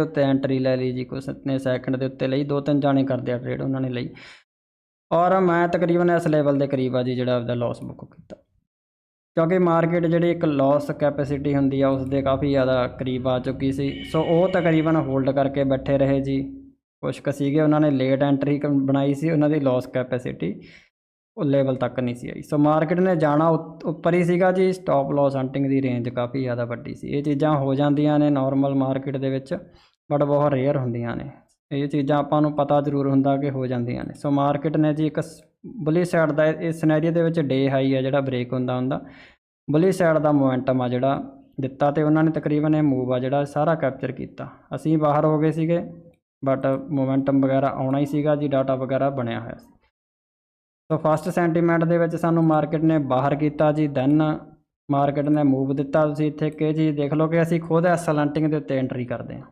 ਉੱਤੇ ਐਂਟਰੀ ਲੈ ਲਈ ਜੀ, ਕੁਛ ਨੇ ਸੈਕਿੰਡ ਦੇ ਉੱਤੇ ਲਈ, ਦੋ ਤਿੰਨ ਜਾਣੇ ਕਰਦੇ ਆ ਟ੍ਰੇਡ ਉਹਨਾਂ ਨੇ ਲਈ। ਔਰ ਮੈਂ ਤਕਰੀਬਨ ਇਸ ਲੈਵਲ ਦੇ ਕਰੀਬ ਆ ਜੀ, ਜਿਹੜਾ ਆਪਦਾ ਲਾਸ ਬੁੱਕ ਕੀਤਾ। ਕਿਉਂਕਿ ਮਾਰਕੀਟ ਜਿਹੜੀ ਇੱਕ ਲਾਸ ਕੈਪੈਸਿਟੀ ਹੁੰਦੀ ਆ ਉਸ ਦੇ ਕਾਫੀ ਜ਼ਿਆਦਾ ਕਰੀਬ ਆ ਚੁੱਕੀ ਸੀ। ਸੋ ਉਹ ਤਕਰੀਬਨ ਹੋਲਡ ਕਰਕੇ ਬੈਠੇ ਰਹੇ ਜੀ। ਕੁਛ ਕੁ ਸੀਗੇ, ਉਹਨਾਂ ਨੇ ਲੇਟ ਐਂਟਰੀ ਬਣਾਈ ਸੀ, ਉਹਨਾਂ ਦੀ ਲਾਸ ਕੈਪੈਸਿਟੀ ਉਹ ਲੈਵਲ ਤੱਕ ਨਹੀਂ ਸੀ ਆਈ। ਸੋ ਮਾਰਕੀਟ ਨੇ ਜਾਣਾ ਉੱਤ- ਉੱਪਰ ਹੀ ਸੀਗਾ ਜੀ ਸਟਾਪ ਲਾਸ ਹੰਟਿੰਗ ਦੀ ਰੇਂਜ ਕਾਫੀ ਜ਼ਿਆਦਾ ਵੱਡੀ ਸੀ। ਇਹ ਚੀਜ਼ਾਂ ਹੋ ਜਾਂਦੀਆਂ ਨੇ ਨਾਰਮਲ ਮਾਰਕੀਟ ਦੇ ਵਿੱਚ। ਬਟ ਬਹੁਤ ਰੇਅਰ ਹੁੰਦੀਆਂ ਨੇ। ਇਹ ਚੀਜ਼ਾਂ ਆਪਾਂ ਨੂੰ ਪਤਾ ਜ਼ਰੂਰ ਹੁੰਦਾ ਕਿ ਹੋ ਜਾਂਦੀਆਂ ਨੇ। ਸੋ ਮਾਰਕੀਟ ਨੇ ਜੀ ਇੱਕ ਬੁਲੀ ਸਾਈਡ ਦਾ ਇਸ ਸਿਨੈਰੀਓ ਦੇ ਵਿੱਚ ਡੇ ਹਾਈ ਆ ਜਿਹੜਾ ਬ੍ਰੇਕ ਹੁੰਦਾ ਹੁੰਦਾ। ਬੁਲੀ ਸਾਈਡ ਦਾ ਮੋਮੈਂਟਮ ਆ ਜਿਹੜਾ ਦਿੱਤਾ ਤੇ ਉਹਨਾਂ ਨੇ ਤਕਰੀਬਨ ਇਹ ਮੂਵ ਆ ਜਿਹੜਾ ਸਾਰਾ ਕੈਪਚਰ ਕੀਤਾ। ਅਸੀਂ ਬਾਹਰ ਹੋ ਗਏ ਸੀਗੇ, ਬਟ ਮੋਮੈਂਟਮ ਵਗੈਰਾ ਆਉਣਾ ਹੀ ਸੀਗਾ ਜੀ ਡਾਟਾ ਵਗੈਰਾ ਬਣਿਆ ਹੋਇਆ ਸੀ। ਸੋ ਫਸਟ ਸੈਂਟੀਮੈਂਟ ਦੇ ਵਿੱਚ ਸਾਨੂੰ ਮਾਰਕੀਟ ਨੇ ਬਾਹਰ ਕੀਤਾ ਜੀ ਦੈਨ ਮਾਰਕੀਟ ਨੇ ਮੂਵ ਦਿੱਤਾ। ਤੁਸੀਂ ਇੱਥੇ ਕਿ ਜੀ ਦੇਖ ਲਓ ਕਿ ਅਸੀਂ ਖੁਦ ਐਸਲੈਂਟਿੰਗ ਦੇ ਉੱਤੇ ਐਂਟਰੀ ਕਰਦੇ ਹਾਂ।